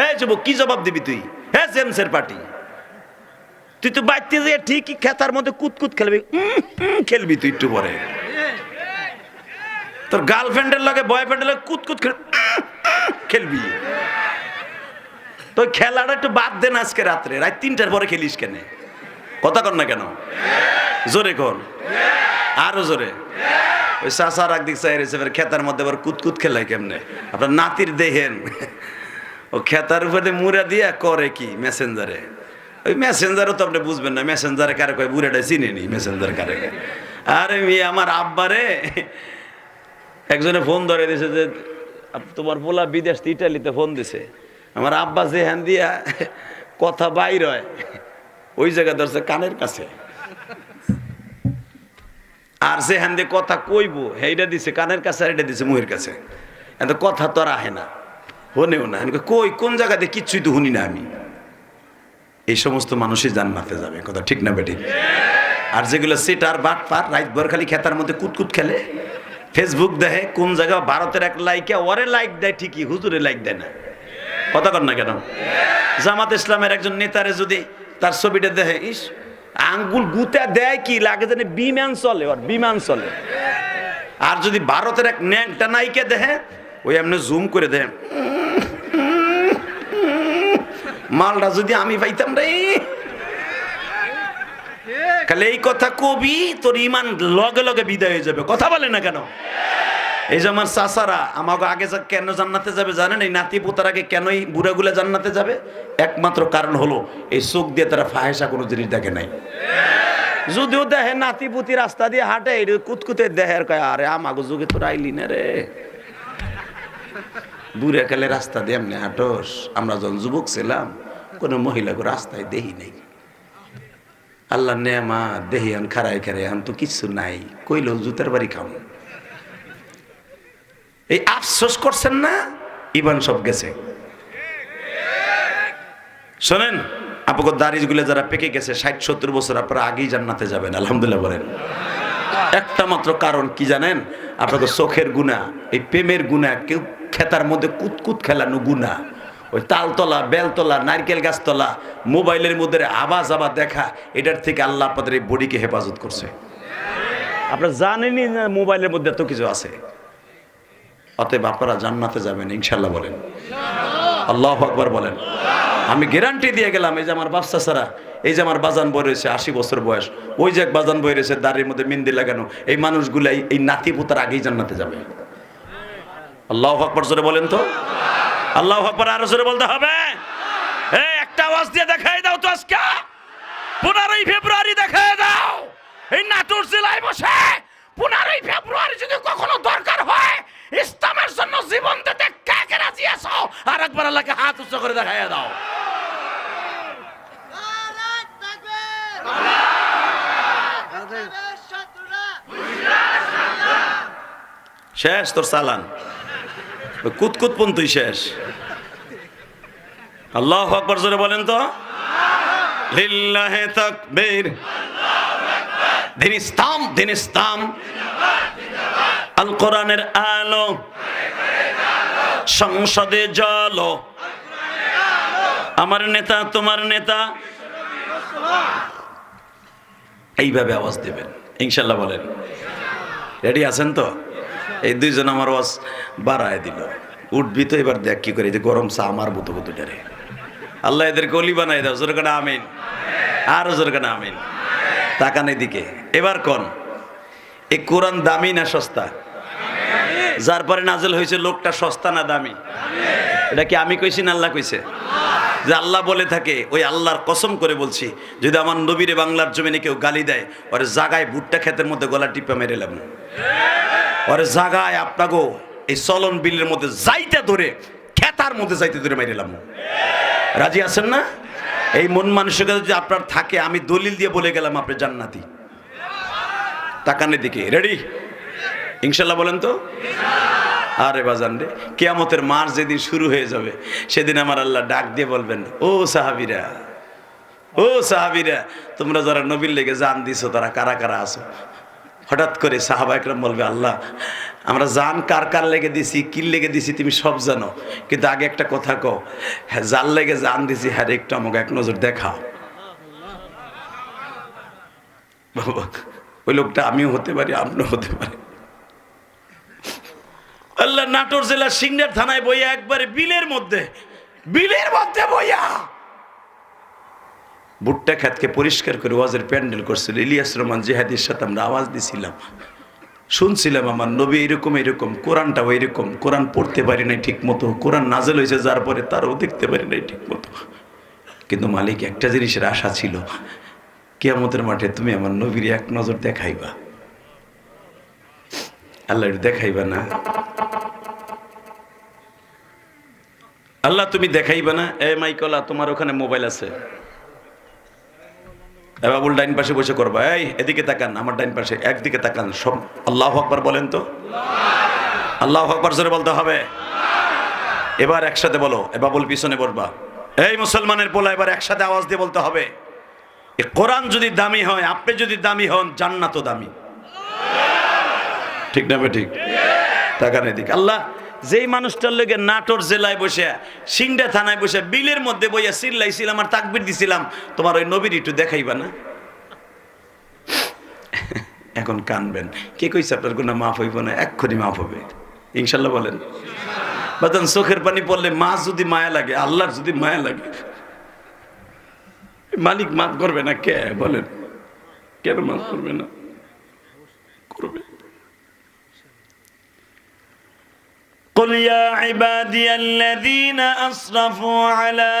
হ্যাঁ যুবক, কি জবাব দিবি তুই? হ্যাঁ জেমসের পার্টি। তুই তো বাইতে যে ঠিকই খেতার মধ্যে কুতকুত খেলবি খেলবি তুই একটু পরে। তোর গার্লফ্রেন্ডের লগে, বয়ফ্রেন্ডের লগে কুতকুত খেলবি। তো খেলাটা একটু বাদ দেন আজকে রাত্রে, রাত তিনটার পরে খেলিস কেন? কথা কর না কেন? জোরে কর আরও জোরে। ওই চাষার একদিক চাই খেতার মধ্যে আবার কুতকুত খেলায় কেমনে? আপনার নাতির দেহেন। ও খেতার উপরে মুড়া দিয়া করে কি? মেসেঞ্জারে ওই মেসেঞ্জারও তো আপনি বুঝবেন না মেসেঞ্জারে কারে কয়? বুড়াটা চিনেনি মেসেঞ্জার কারে। আরে মেয়ে, আমার আব্বারে একজনে ফোন ধরে দিছে যে তোমার পোলা বিদেশ ইটালিতে ফোন দিছে। আমার আব্বা যে হ্যান দিয়া কথা বাইর হয়, ওই জায়গা ধরছে কানের কাছে। আর যে হ্যান দিয়ে কথা কইব সেইটা দিছে, কানের কাছে আর এটা দিছে মুহের কাছে। এত কথা তো আর আহে না। হনেও না। কই, কোন জায়গাতে কিচ্ছুই তো শুনি না আমি? এই সমস্ত মানুষই জান্নাতে যাবে কথা ঠিক না বেটি? আর যেগুলো সিটার বাট পার রাইত ভর খালি খেতার মধ্যে কুতকুত খেলে। ফেসবুক দেখে কোন জায়গা ভারতের এক লাইকে ওরে লাইক দেয় ঠিকই হুজুরে লাইক দেয় না। কথা কর না কেন? জামাত ইসলামের একজন নেতারে যদি তার ছবিটা দেখে ইস আঙ্গুল গুতা দেয় কি লাগে জানি বিমান চলে ওর বিমান চলে। আর যদি ভারতের এক ন্যাংটা নাইকে দেখে ওই এমনি জুম করে দেয় মালটা যদি আমি পাইতাম রে। খালি এই কথা কবি, তোর ইমান লগে লগে বিদায় হয়ে যাবে। কথা বলে না কেন? এই যে আমার চাচারা আমাকে আগে কেন জান্নাতে যাবে জানেন? এই নাতি পোতার আগে কেনই বুড়াগুলা জান্নাতে যাবে? একমাত্র কারণ হলো, এই চোখ দিয়ে তারা ফাহেসা কোনো জিনিস দেখে নাই। যদিও দেখে নাতি পুতি রাস্তা দিয়ে হাঁটে কুতকুতে দেহের কয়, আরে আমাকে যুগে তোর আইলি না রে। বুড়ে কালে রাস্তা দিয়ে এমনি হাঁটোস। আমরা যখন যুবক ছিলাম, কোনো মহিলাকে রাস্তায় দেহি নাই। আল্লাহ নেমা দেহি আন খারাই খারাই আন তো কিছু নাই। কইলেও জুতার বাড়ি খাম। এই আফসোস করছেন না? ইবান সব গেছে। শোনেন, আপনাকে দাড়িগুলো যারা পেকে গেছে, ষাট, সত্তর বছর আপনারা আগেই জান্নাতে যাবেন, আলহামদুলিল্লাহ বলেন। একটা মাত্র কারণ কি জানেন? আপনাকে চোখের গুণা, এই প্রেমের গুণা কেউ খেতার মধ্যে কুতকুত খেলানো গুণা ওই তালতলা, বেলতলা, নারকেল গাছতলা, মোবাইলের মধ্যে আওয়াজ আবার দেখা, এটার থেকে আল্লাহ আপনাদের এই বডিকে হেফাজত করছে। আপনারা জানেনই না মোবাইলের মধ্যে এত কিছু আছে। অতএব আপনারা জান্নাতে যাবেন ইনশাল্লাহ বলেন। আল্লাহ আকবার বলেন। আমি গ্যারান্টি দিয়ে গেলাম, এই যে আমার বাচ্চা ছাড়া, এই যে আমার বাজান বই রয়েছে, আশি বছর বয়স, ওই যে এক বাজান বই রয়েছে, দাড়ির মধ্যে মিন্দি লাগানো, এই মানুষগুলাই এই নাতি পুতার আগেই জান্নাতে যাবে। আল্লাহ আকবর জোরে বলেন তো। আল্লাহ আকবর আরও জোরে বলতে হবে। এই একটা আওয়াজ দিয়ে দেখাই দাও তো আজকে। পনেরোই ফেব্রুয়ারি দেখাই দাও। এই নাটোর জেলায় বসে পনেরোই ফেব্রুয়ারি যদি কখনো দরকার হয় ইসলামের জন্য জীবন দিতে কে কে রাজি আছো? আর একবার আল্লাহকে হাত উচ্চ করে দেখাই দাও। শেষ তোর চালান। ওই কুতকুত পন্তুই শেষ। আল্লাহ আকবর জোরে বলেন তো। লিল্লাহে তাকবীর। দিন ইসলাম দিন ইসলাম। আল কোরআনের আলো। সংসদে জল আমার নেতা, তোমার নেতা। এইভাবে আওয়াজ দেবেন। ইনশাল্লাহ বলেন। রেডি আছেন তো? এই দুইজন আমার ওয়াজ বাড়ায় দিল। উঠবি তো এবার দেখ কি করে যে গরম চা আমার বুতো বুতুটারে আল্লাহ এদেরকে অলি বানাই দাও, জোর কানা আমিন। আর জোর কানা আমিন। তাকান দিকে এবার কোন? এই কোরআন দামি না সস্তা? যার পরে নাজেল হয়েছে লোকটা সস্তা না দামি? এটা কি আমি কইছি না আল্লাহ কইছে? যে আল্লাহ বলে থাকে, ওই আল্লাহর কসম করে বলছি, যদি আমার নবীরে বাংলার জমিনে কেউ গালি দেয়, ওরে জাগায় ভুট্টা ক্ষেতের মধ্যে গলা টিপা মেরে লাম ওরে জাগায় আপনাগো, এই চলন বিলের মধ্যে যাইতে ধরে, খেতার মধ্যে যাইতে ধরে মেরে লাম। রাজি আছেন না? এই মন মানসিকতা যদি আপনার থাকে, আমি দলিল দিয়ে বলে গেলাম আপনি জান্নাতি। তাকানের দিকে রেডি? ইনশাল্লাহ বলেন তো? আরে বাজান রে, কেয়ামতের মার যেদিন শুরু হয়ে যাবে, সেদিন আমার আল্লাহ ডাক দিয়ে বলবেন, ও সাহাবিরা ও সাহাবিরা, তোমরা যারা নবীর লেগে জান দিছো, তারা কারা কারা আছো? হঠাৎ করে সাহাবা একরম বলবে, আল্লাহ, আমরা জান কার কার লেগে দিছি কিল লেগে দিছি তুমি সব জানো। কিন্তু আগে একটা কথা কও হ্যাঁ জাল লেগে জান দিছি হ্যাঁ একটু আমাকে এক নজর দেখাও। ওই লোকটা আমিও হতে পারি, আপনিও হতে পারি আল্লাহ, নাটোর জেলার সিংড়ার থানায় বইয়া একবারে বিলের মধ্যে বিলের মধ্যে বইয়া। ভুট্টা খাতকে পরিষ্কার করে ওয়াজের প্যান্ডেল করছিল। ইলিয়াস রহমান জেহাদির সাথে আমরা আওয়াজ দিছিলাম। শুনছিলাম আমার নবী এরকম এরকম, কোরআনটাও এরকম, কোরআন পড়তে পারি নাই ঠিক মতো কোরআন নাজেল হয়েছে যার পরে তারও দেখতে পারি নাই ঠিক মতো কিন্তু মালিক, একটা জিনিসের আশা ছিল, কিয়ামতের মাঠে তুমি আমার নবীর এক নজর দেখাইবা। আল্লাহ দেখাইবা না? আল্লাহ তুমি দেখাইবা না? এ মাইকলা, তোমার ওখানে মোবাইল আছে? বাবুল ডাইন পাশে বসে করবা। এই, এদিকে তাকান, আমার ডাইন পাশে, একদিকে তাকান। সব আল্লাহ আকবার বলেন তো। আল্লাহ আকবার জোরে বলতে হবে। এবার একসাথে বলো এ বাবুল পিছনে বসবা। এই মুসলমানের পোলা, এবার একসাথে আওয়াজ দিয়ে বলতে হবে। এ কোরআন যদি দামি হয়, আপনি যদি দামি হন, জান্নাতও দামি। ঠিক না ঠিক? তাকান এদিকে। আল্লাহ যেই মানুষটার লেগে নাটোর জেলায় বসে, সিংডা থানায় বসে, বিলের মধ্যে বইয়া চিল্লাইছিলাম আর তাকবির দিছিলাম, তোমার ওই নবীর একটু দেখাইবা না? এখন কানবেন। কে কইছে আপনার কোনো মাফ হইব না? এক্ষুনি মাফ হবে। ইনশাল্লাহ বলেন। বাদান, চোখের পানি পড়লে মা যদি মায়া লাগে, আল্লাহর যদি মায়া লাগে, মালিক মাফ করবে না? কে? বলেন। কেন মাফ করবে না? করবে। قل يا عبادي الذين أسرفوا على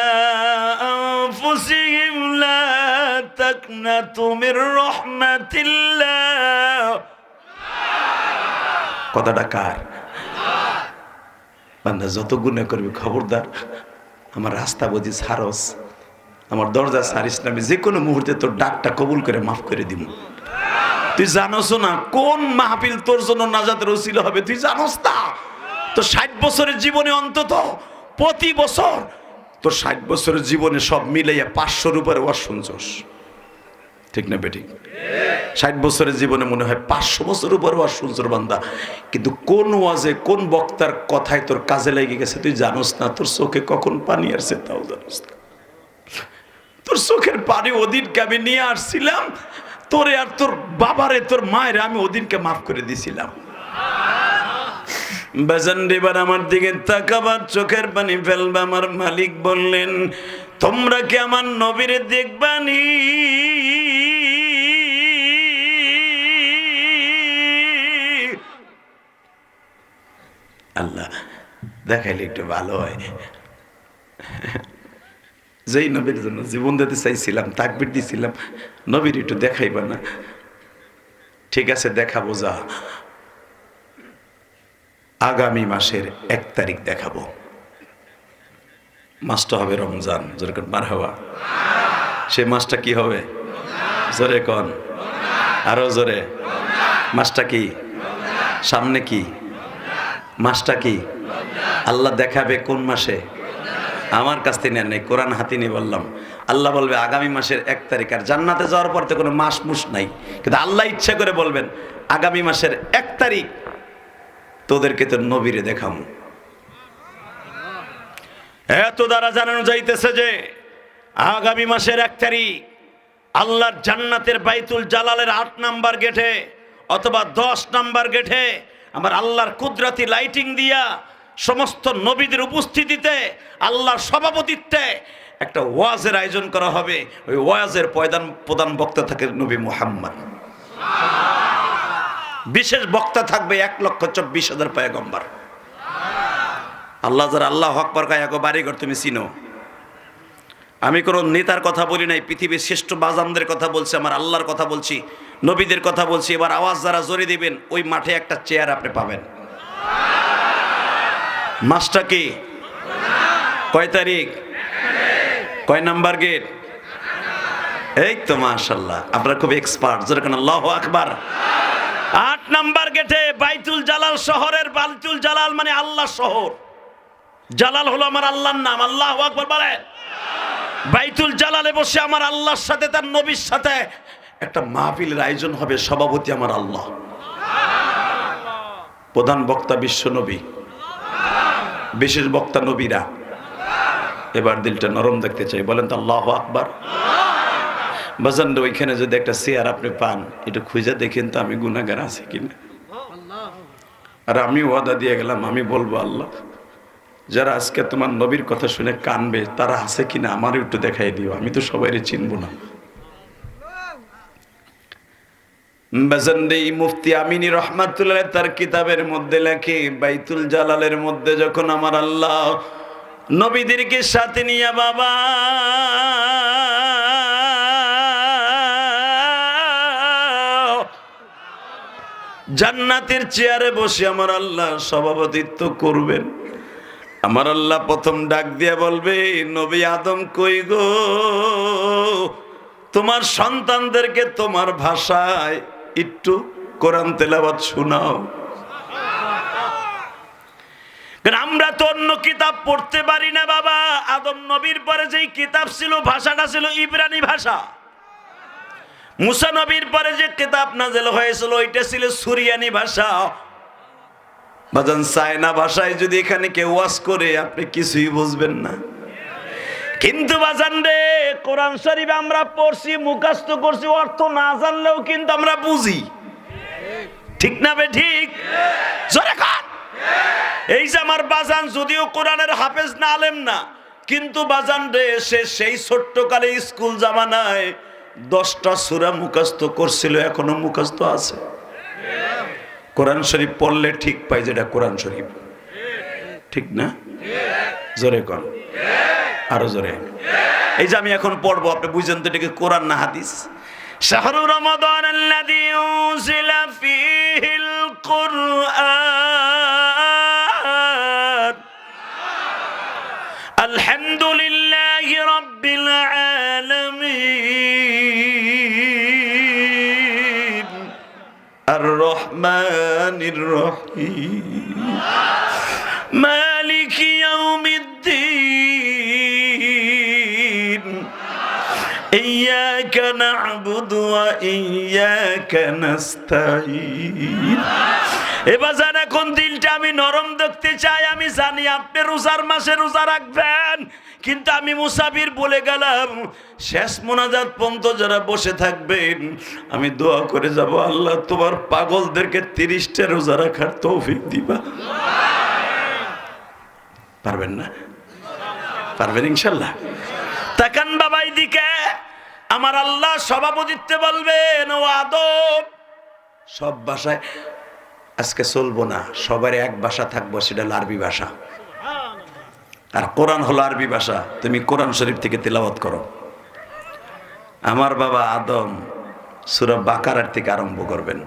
أنفسهم لا تقنطوا من رحمة الله কথাটা কার বান্দা যত গুণে করবি খবরদার আমার রাস্তা বুঝি সারস আমার দরজা সারিস না আমি যে কোনো মুহূর্তে তোর ডাকটা কবুল করে মাফ করে দিব তুই জানোস না কোন মাহফিল তোর জন্য নাজাতের রসিল হবে তুই জানোস না তো ষাট বছরের জীবনে অন্তত প্রতি বছর তোর ষাট বছরের জীবনে সব মিলাইয়া পাঁচশোর উপরে শুনছস। ঠিক না বেঠিক? ষাট বছরের জীবনে মনে হয় পাঁচশো বছর উপর ওয়াজ শুনছর বান্দা। কিন্তু কোন ওয়াজে, কোন বক্তার কথায় তোর কাজে লেগে গেছে তুই জানোস না? তোর চোখে কখন পানি আসছে তাও জানোস না। তোর চোখের পানি ওদিনকে আমি নিয়ে আসছিলাম, তোরে আর তোর বাবারে, তোর মায়ের আমি ওদিনকে মাফ করে দিছিলাম। বেজান এবার আমার দিকে তাকাবার চোখের পানি ফেলবা, আমার মালিক বললেন, তোমরা কি আমার নবীরে দেখবানি আল্লাহ, দেখাইলে একটু ভালো হয়। যেই নবীর জন্য জীবন দিতে চাইছিলাম, তাকবির দিছিলাম, নবীর একটু দেখাইবা না। ঠিক আছে দেখাবো যা আগামী মাসের এক তারিখ দেখাবো। মাসটা হবে রমজান, জোরে যেরকম মার হওয়া সে মাসটা কি হবে? জোরে কন? আরও জোরে। মাসটা কি? সামনে কি? মাসটা কি? আল্লাহ দেখাবে কোন মাসে? আমার কাছ থেকে নেন নাই, কোরআন হাতি নিয়ে বললাম। আল্লাহ বলবে আগামী মাসের এক তারিখ, আর জান্নাতে যাওয়ার পর তো কোনো মাস মুস নাই। কিন্তু আল্লাহ ইচ্ছা করে বলবেন, আগামী মাসের এক তারিখ তোদেরকে তো নবীরে দেখাম। এত দ্বারা জানানো যাইতেছে যে আগামী মাসের এক তারিখ আল্লাহর জান্নাতের বাইতুল জালালের আট নাম্বার গেটে অথবা দশ নাম্বার গেটে আমার আল্লাহর কুদরাতি লাইটিং দিয়া সমস্ত নবীদের উপস্থিতিতে আল্লাহর সভাপতিত্বে একটা ওয়াজের আয়োজন করা হবে। ওই ওয়াজের প্রধান প্রধান বক্তা থাকে নবী মুহাম্মদ। বিশেষ বক্তা থাকবে এক লক্ষ চব্বিশ হাজার পয়গম্বর। আল্লাহ আল্লাহ হকবর কায়াকো বাড়িঘর তুমি চিনো। আমি কোনো নেতার কথা বলি নাই, পৃথিবীর শ্রেষ্ঠ বাজানদের কথা বলছি, আমার আল্লাহর কথা বলছি, নবীদের কথা বলছি। এবার আওয়াজ যারা জোরে দিবেন, ওই মাঠে একটা চেয়ার আপনি পাবেন। মাসটা কি? কয় তারিখ? কয় নাম্বার গেট? এই তো মাশাল্লাহ আপনারা খুব এক্সপার্ট যেরকম আল্লাহ আকবার। আট নাম্বার গেটে বাইতুল জালাল শহরের, বাইতুল জালাল মানে আল্লাহ শহর। জালাল হলো আমার আল্লাহর নাম, আল্লাহ আকবর বলে বাইতুল জালালে বসে আমার আল্লাহর সাথে, তার নবীর সাথে একটা মাহফিলের আয়োজন হবে, সভাপতি আমার আল্লাহ। প্রধান বক্তা বিশ্ব নবী, বিশেষ বক্তা নবীরা। এবার দিলটা নরম দেখতে চাই, বলেন তো আল্লাহ আকবার। বাজান ওইখানে যদি একটা চেয়ার আপনি পান, এটা খুঁজে দেখেন তো আমি গুনাগার আছি কিনা আর আমি ওয়াদা দিয়ে গেলাম, আমি বলব আল্লাহ, যারা আজকে তোমার নবীর কথা শুনে কানবে, তারা আছে কিনা আমারও একটু দেখাই দিও, আমি তো সবাই চিনবো না। মুফতি আমিনী রহমাতুল্লাহ তার কিতাবের মধ্যে লেখে, বাইতুল জালালের মধ্যে যখন আমার আল্লাহ নবীদেরকে সাথে নিয়ে, বাবা জান্নাতের চেয়ারে বসে আমার আল্লাহ সভাপতিত্ব করবেন। আমার আল্লাহ প্রথম ডাক দিয়ে বলবে, নবী আদম কই গো? তোমার সন্তানদেরকে তোমার ভাষায় একটু কোরআন তেলাবাদ শোনাও। আমরা তো অন্য কিতাব পড়তে পারি না বাবা। আদম নবীর পরে যেই কিতাব ছিল, ভাষাটা ছিল ইব্রানি ভাষা। মুসা নবীর পরে যে কিতাব নাজেল হয়েছিল, ওইটা ছিল সুরিয়ানি ভাষা। বাজান চায়না ভাষায় যদি এখানে কেউ ওয়াজ করে, আপনি কিছুই বুঝবেন না। কিন্তু বাজান রে, কোরআন শরীফ আমরা পড়ছি মুখাস্ত করছি, অর্থ না জানলেও কিন্তু আমরা বুঝি। ঠিক না বে ঠিক? এই যে আমার বাজান, যদিও কোরআনের হাফেজ না, আলেম না, কিন্তু বাজান রে, সে সেই ছোট্টকালে স্কুল জামানায় দশটা সুরা মুখাস্ত করছিল, এখনও মুখাস্ত আছে। কোরআন শরীফ পড়লে ঠিক পাই যেটা কোরআন শরীফ। ঠিক না? জোরে কন। আরও জোরে। এই যে আমি এখন পড়ব, আপনি বুঝেন তো এটাকে কোরআন না হাদিস। শাহরু রমাদান আল্লাযী রহমানির রহিম مالك يوم الدين إياك نعبد وإياك نستعين এবার জান এখন দিলটা আমি নরম দেখতে চাই আমি জানি আপনি রোজার মাসে রোজা রাখবেন কিন্তু আমি মুসাফির বলে গেলাম, শেষ মোনাজাত পর্যন্ত যারা বসে থাকবেন আমি দোয়া করে যাব, আল্লাহ তোমার পাগলদেরকে তিরিশটা রোজা রাখার তৌফিক দিবা। পারবেন না? পারবেন ইনশাল্লাহ? তাকান বাবাই দিকে আমার আল্লাহ সভাপতিত্বে বলবেন, ও আদব। সব ভাষায়, আজকে চলবো না সবার এক ভাষা থাকব, সেটা আরবি ভাষা। আর কোরআন হলো আরবি ভাষা। তুমি কোরআন শরীফ থেকে তেলাওয়াত করো। আমার বাবা আদম সুরা বাকারার থেকে আরম্ভ করবেন।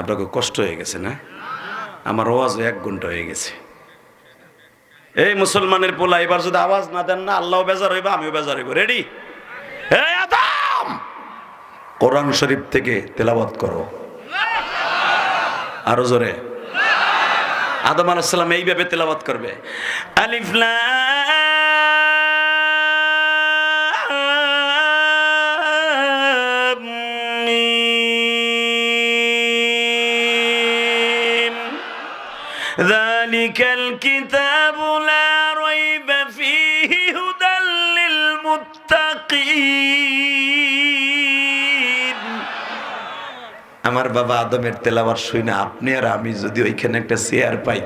আপনাকে কষ্ট হয়ে গেছে না? আমার আওয়াজ এক ঘণ্টা হয়ে গেছে। এই মুসলমানের পোলা, এবার যদি আওয়াজ না দেন না আল্লাহ বেজার হইবা, আমিও বেজার হইব। রেডি কোরআন শরীফ থেকে তেলাওয়াত করো। আরও জোরে। আদম আলাইসাল্লাম এইভাবে তেলাওয়াত করবে আলিফ লাম মিম ذلك الكتاب আমার বাবা আদমের তেলাবার শুই না, আপনি আর আমি যদি ওইখানে একটা চেয়ার পাই,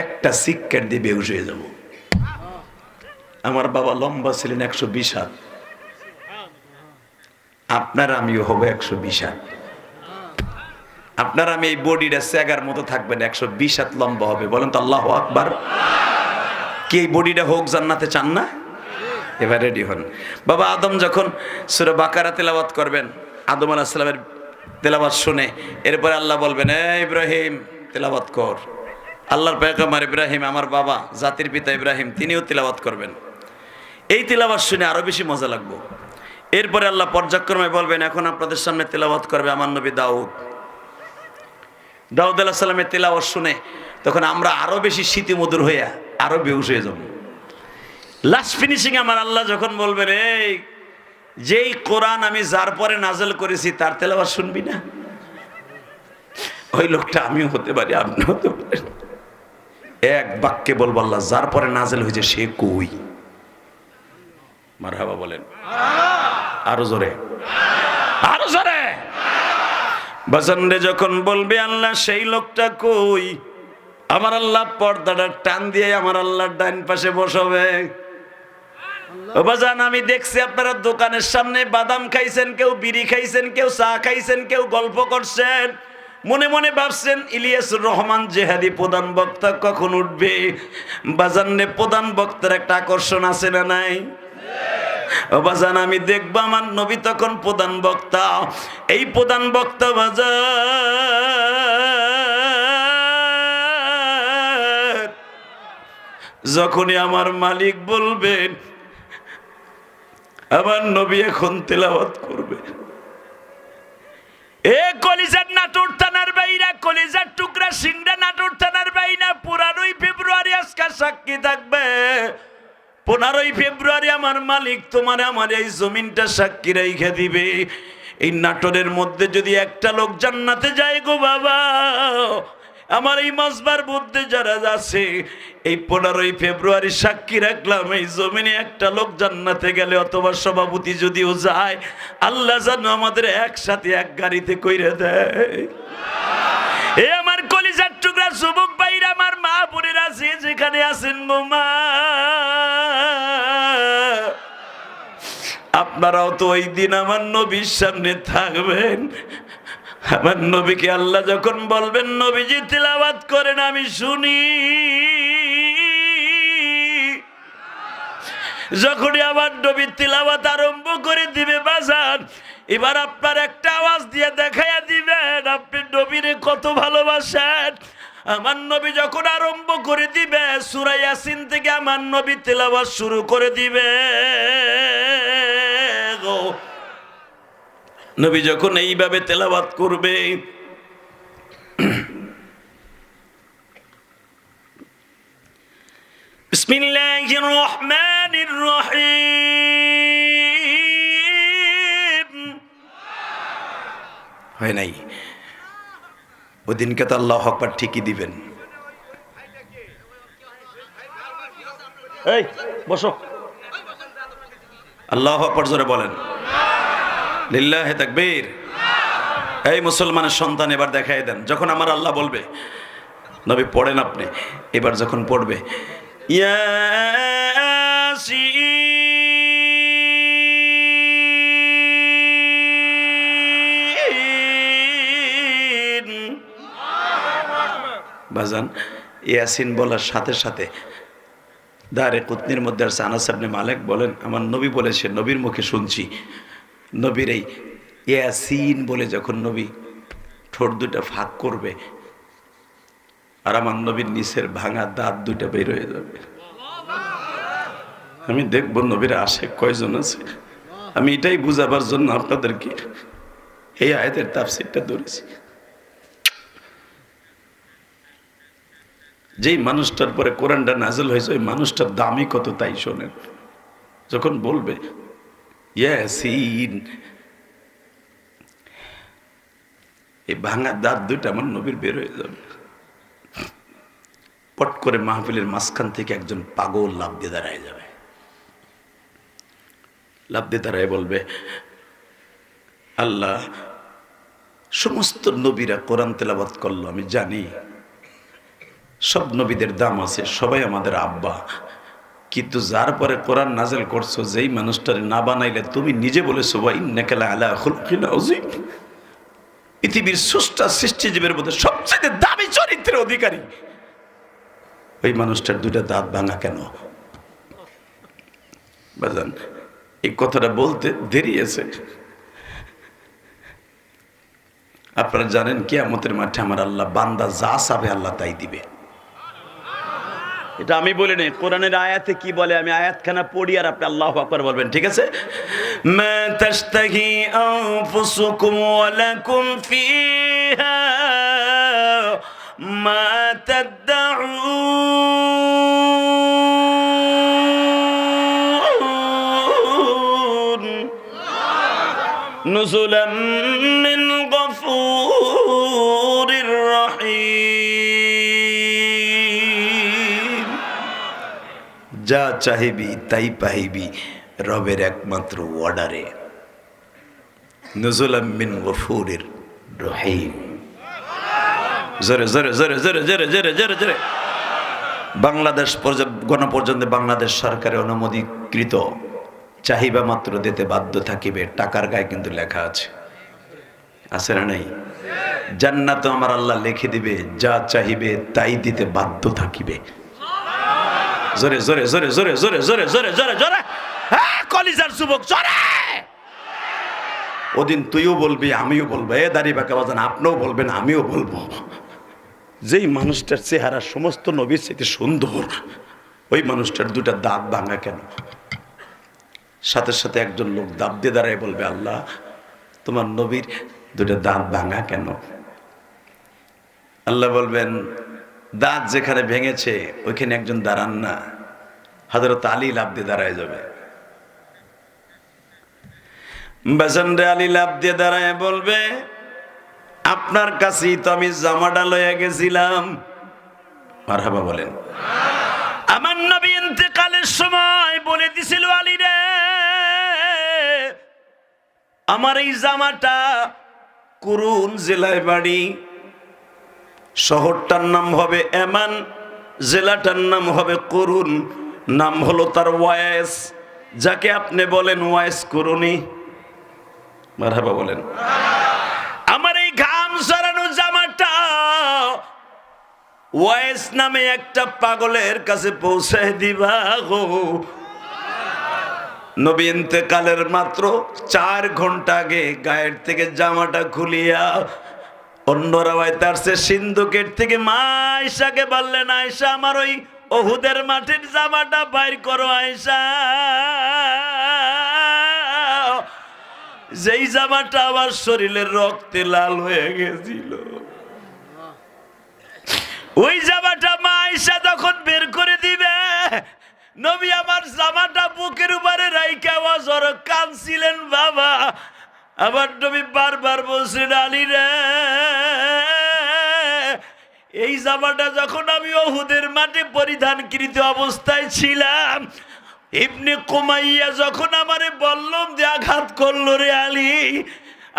একটা সিক্কার দিয়ে বেউস হয়ে যাব। আমার বাবা লম্বা ছিলেন একশো বিশ হাত। আপনার আমিও হব একশো বিশ হাত। আপনার আমি এই বডিটা স্যাগার মতো থাকবেন একশো বিশ হাত লম্বা হবে। বলেন তো আল্লাহ আকবার। কি এই বডিটা হোক, জান্নাতে চান না? এবার রেডি হন। বাবা আদম যখন সুরে বাকারা তেলাবাত করবেন, আদম আলাহিসাল্লামের তেলাবাত শুনে। এরপরে আল্লাহ বলবেন ইব্রাহিম তেলাবাত কর। আল্লাহর পেগম্বর ইব্রাহিম, আমার বাবা, জাতির পিতা ইব্রাহিম, তিনিও তেলাবাত করবেন। এই তেলাবাত শুনে আরও বেশি মজা লাগবো। এরপরে আল্লাহ পর্যায়ক্রমে বলবেন, এখন আপনাদের সামনে তেলাবাত করবে আমার নবী দাউদ। দাউদ আল্লাহ সাল্লামের তেলাওয়াত শুনে তখন আমরা আরও বেশি স্মৃতিমধুর হইয়া আরও বেউস হয়ে যাব। লাস্ট ফিনিশিং আমার আল্লাহ যখন বলবেন, এই যেই কোরআন আমি যার পরে নাজেল করেছি, তার তেলাওয়াত শুনবি না? ওই লোকটা আমিও হতে পারি আপনি হতে পারেন। এক বাক্যে বলব, আল্লাহ যার পরে নাজেল হয়েছে, সে কই? মারহাবা বলেন। আরও জোরে। আরও জোরে। বাজানরে যখন বলবে, আল্লাহ সেই লোকটা কই? আমার আল্লাহ পর্দাটা টান দিয়ে আমার আল্লাহর ডাইন পাশে বসবে। বাজান আমি দেখছি আপনারা দোকানের সামনে বাদাম খাইছেন, কেউ বিড়ি খাইছেন, কেউ চা খাইছেন, কেউ গল্প করছেন। মনে মনে ভাবছেন ইলিয়াসুর রহমান জেহাদি প্রধান বক্তা কখন উঠবে? বাজানে প্রধান বক্তার একটা আকর্ষণ আছে না নাই? বাজান আমি দেখব আমার নবী তখন প্রধান বক্তা। এই প্রধান বক্তা বাজার যখনই আমার মালিক বলবেন আমার নবী এখন তেলাওয়াত করবে। এ কলিজার নাটোর থানার বাইরা, কলিজার টুকরা সিংড়া নাটোর থানার বাইরা, পুরানোই ফেব্রুয়ারি আজকে সাক্ষী থাকবে। পনেরোই ফেব্রুয়ারি আমার মালিক তোমার আমার এই জমিনটা সাক্ষী রেখে দিবে। এই নাটোরের মধ্যে যদি একটা লোক জান্নাতে যায় গো বাবা আমার এই মসবার মধ্যে যারা আছে, এই পনেরোই ফেব্রুয়ারি সাক্ষী রাখলাম, এই জমিনে একটা লোক জান্নাতে গেলে অথবা সভাপতি যদিও যায়, আল্লাহ যেন আমাদের একসাথে এক গাড়িতে কইরে দেয়। এ আমার কলিজার টুকরা যুবক আমার মা বোনেরা যে যেখানে আছেন গো মা। আপনারাও তো ওই দিন আমার নবীর সামনে থাকবেন। আমার নবীকে আল্লাহ যখন বলবেন, নবীজি তিলাবাত করেন, আমি শুনি। যখনই আমার নবী তিলাবাত আরম্ভ করে দিবে বাজার এবার আপনার একটা আওয়াজ দিয়ে দেখাইয়া দিবেন, আপনি নবীরে কত ভালোবাসেন। আমার নবী যখন আরম্ভ করে দিবে সুরাই ইয়াসিন থেকে আমার নবী তেলাওয়াত শুরু করে দিবে। নবী যখন এইভাবে তেলাবাত করবে হয় নাই? ওই দিনকে তো আল্লাহ আকবার ঠিকই দিবেন। এই, বসো। আল্লাহ আকবার জোরে বলেন। লিল্লাহে তাকবীর। এই মুসলমানের সন্তান এবার দেখাই দেন, যখন আমার আল্লাহ বলবে, নবী পড়েন আপনি, এবার যখন পড়বে বাজান, ইয়াসিন বলার সাথে সাথে দারে কুতনির মধ্যে আছে আনাস মালিক বলেন, আমার নবী বলেছে, নবীর মুখে শুনছি। নবীর এই ইয়াসিন বলে যখন নবী ঠোঁট দুটা ফাঁক করবে, আর আমার নবীর নিচের ভাঙা দাঁত দুইটা বের হয়ে যাবে। আমি দেখব নবীর আশে কয়জন আছে। আমি এটাই বুঝাবার জন্য আপনাদেরকে এই আয়াতের তাফসিরটা ধরেছি। যেই মানুষটার পরে কোরআনটা নাজল হয়েছে, ওই মানুষটার দামই কত তাই শোনেন। যখন বলবে ইয়াসিন এই ভাঙা দাঁত দুইটা আমার নবীর বের হয়ে যাবে। পট করে মাহফিলের মাঝখান থেকে একজন পাগল লাভ দিয়ে দাঁড়ায় যাবে। লাভ দিয়ে দাঁড়ায় বলবে, আল্লাহ, সমস্ত নবীরা কোরআন তেলাবাত করল, আমি জানি। সব নবীদের দাম আছে, সবাই আমাদের আব্বা। কিন্তু যার পরে কোরআন নাজেল করছ, যেই মানুষটারে না বানাইলে তুমি নিজে বলেছ ভাই নেকেলা আলা খুলকিন। পৃথিবীর সুষ্টা সৃষ্টিজীবের মধ্যে সবচেয়ে দামি চরিত্রের অধিকারী। ওই মানুষটার দুটা দাঁত ভাঙা কেন? বাজান, এই কথাটা বলতে দেরি আছে। আপনারা জানেন, কিয়ামতের মাঠে আমার আল্লাহ বান্দা যা চাবে আল্লাহ তাই দিবে। এটা আমি বলি নাই, কোরআনের আয়াতে কি বলে? আমি আয়াতখানা পড়ি আর আপনি আল্লাহ আকবার বলবেন, ঠিক আছে? মা মিন যা চাহিবি, তাই পাহিবি, রবের একমাত্র অর্ডারে নজুলাম মিন গফুরের রহিম। জোরে জোরে জোরে জোরে জোরে জোরে জোরে জোরে। বাংলাদেশ পর্যন্ত, গণপর্যন্ত বাংলাদেশ সরকারের অনুমোদিতকৃত চাহিবা মাত্র দিতে বাধ্য থাকিবে, টাকার গায়ে কিন্তু লেখা আছে। আছে না নাই? জান্নাত আমার আল্লাহ লিখে দিবে, যা চাহিবে, তাই দিতে বাধ্য থাকিবে। জোরে জোরে জোরে জোরে জোরে জোরে জোরে জোরে জোরে। হ্যাঁ, কলিজার যুবক জোরে। ওদিন তুইও বলবি আমিও বলব। এ দাঁড়িয়ে বাঁকা বাজান আপনিও বলবেন আমিও বলব। যেই মানুষটার চেহারা সমস্ত নবীর সাথে সুন্দর ওই মানুষটার দুটা দাঁত ভাঙা কেন? সাথে সাথে একজন লোক দাঁত দিয়ে দাঁড়ায় বলবে আল্লাহ তোমার নবীর দুটা দাঁত ভাঙা কেন? আল্লাহ বলবেন দাঁত যেখানে ভেঙেছে, ওইখানে একজন দাঁড়ান না। হাজরত আলী লাভ দিয়ে দাঁড়ায় যাবে। বেসন্ডে আলী লাভ দিয়ে দাঁড়ায় বলবে, আপনার কাছেই তো আমি জামাটা লয়ে গেছিলাম। মারহাবা বলেন। আমার নবী ইন্তেকালের সময় বলে দিছিল আলী রে, আমার এই জামাটা করুন জেলায় বাড়ি শহরটার নাম হবে এমান, জেলাটার নাম হবে করুন। নাম হলো তার ওয়াইস। যাকে আপনি বলেন ওয়াইস করুনি। মারহাবা বলেন। আমার এই ঘাম সরানো জামাটা ওয়াইস নামে একটা পাগলের কাছে পৌঁছায় দিবা গো। নবী ইন্তেকালের মাত্র চার ঘণ্টা আগে গায়ের থেকে জামাটা খুলিয়া অন্যরা তার সে সিন্ধু সিন্ধুকের থেকে মা আয়সাকে বললেন আয়সা আমার ওই ওহুদের মাটির জামাটা বাইর করো আয়সা যেই জামাটা আমার শরীরের রক্তে লাল হয়ে গেছিল। ওই জামাটা মা আয়সা তখন বের করে দিবে, নবী আমার জামাটা বুকের উপরে রাইকা বছর কাঁদছিলেন বাবা। আমার নবী বারবার বলছেন আলী রে, এই জামাটা যখন আমি ওহুদের মাঠে পরিধানকৃত অবস্থায় ছিলাম, ইবনে কুমাইয়া যখন আমারে বললাম যে আঘাত করল রে আলী,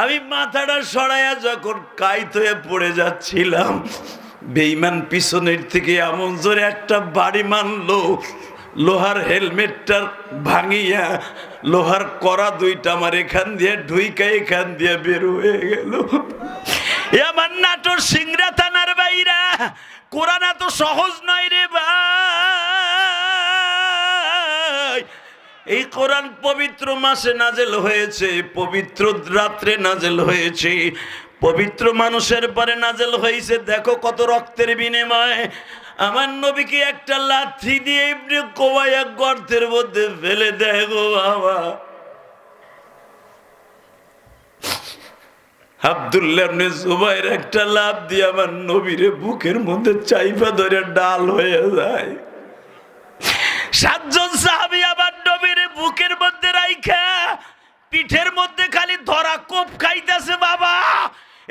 আমি মাথাটা সরাইয়া যখন কাইত হয়ে পড়ে যাচ্ছিলাম বেইমান পিছনের থেকে এমন জোরে একটা বাড়ি মারলো লোহার হেলমেটটা ভাঙিয়া, লোহার করা দুইটা আমার এখান দিয়ে ঢুইকা এখান দিয়ে বের হয়ে গেল। আমার নাটোর সিংরা থানার বাইরা, কোরআন এত সহজ নয় রে ভাই। এই কোরআন পবিত্র মাসে নাজেল হয়েছে, পবিত্র রাত্রে নাজেল হয়েছে। পবিত্র মানুষের পরে নাজেল হয়েছে, দেখো কত রক্তের বিনিময়। আমার নবীকে একটা লাথি দিয়ে ইবনে কোবাইয়া গর্তের মধ্যে ফেলে দেয় গো বাবা। আব্দুল্লাহ জুবাইর একটা লাভ দিয়ে আমার নবীরে বুকের মধ্যে চাইপা ধরে ডাল হয়ে যায়। সাতজন সাহাবি আবার নবীর বুকের মধ্যে রাইখা, পিঠের মধ্যে খালি ধরা কোপ খাইতেছে বাবা।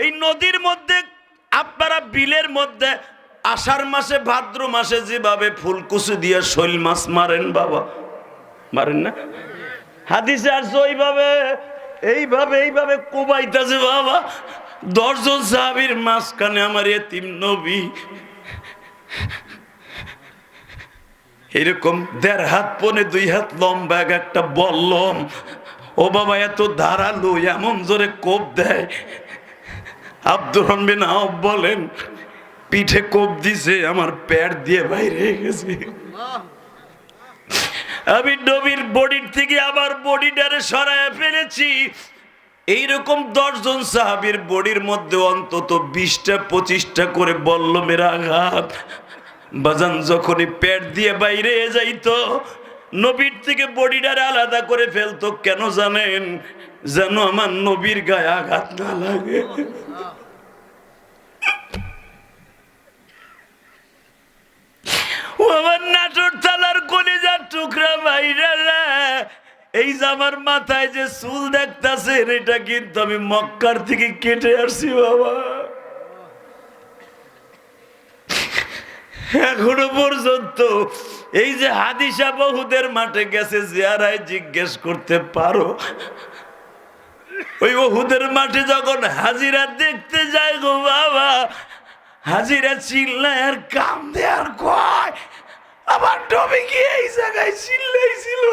এই নদীর মধ্যে আপনারা বিলের মধ্যে আষাঢ় মাসে, ভাদ্র মাসে যেভাবে ফুলকুচি দিয়ে শৈল মাছ মারেন বাবা। মারেন না? হাদিসে আর ওইভাবে, এইভাবে এইভাবে কোবাইতেছে বাবা। দশজন সাহাবির মাঝখানে আমার এতিম নবী। এরকম দেড় হাত পনে, দুই হাত লম্বা এক একটা বললম। ও বাবা, এত ধারালো, এমন জোরে কোপ দেয়। আব্দুর রহমান বলেন পিঠে কোপ দিছে, আমার প্যার দিয়ে বাইরে গেছে। আমি নবীর বডির থেকে আমার বডিটারে সরায় ফেলেছি। এইরকম দশজন সাহাবির বডির মধ্যে অন্তত বিশটা, পঁচিশটা করে বল্লমের আঘাত। বাজান যখনই পেট দিয়ে বাইরে যাইতো, নবীর থেকে বডিটারে আলাদা করে ফেলতো, কেন জানেন? যেন আমার নবীর গায়ে আঘাত না লাগে। আমার নাটোর তালার কলিজার টুকরা এই যে আমার মাথায় যে চুল এটা কিন্তু আমি মক্কার থেকে কেটে আসছি বাবা। এখনও পর্যন্ত এই যে হাদিসা বহুদের মাঠে গেছে, জিয়ারায় জিজ্ঞেস করতে পারো? ওই বহুদের মাঠে যখন হাজিরা দেখতে যায় গো বাবা হাজিরা চিল্লায়ার কাম দেয়ার কয়। আমার ডবে গিয়ে এই জায়গায় চিল্লাইছিল।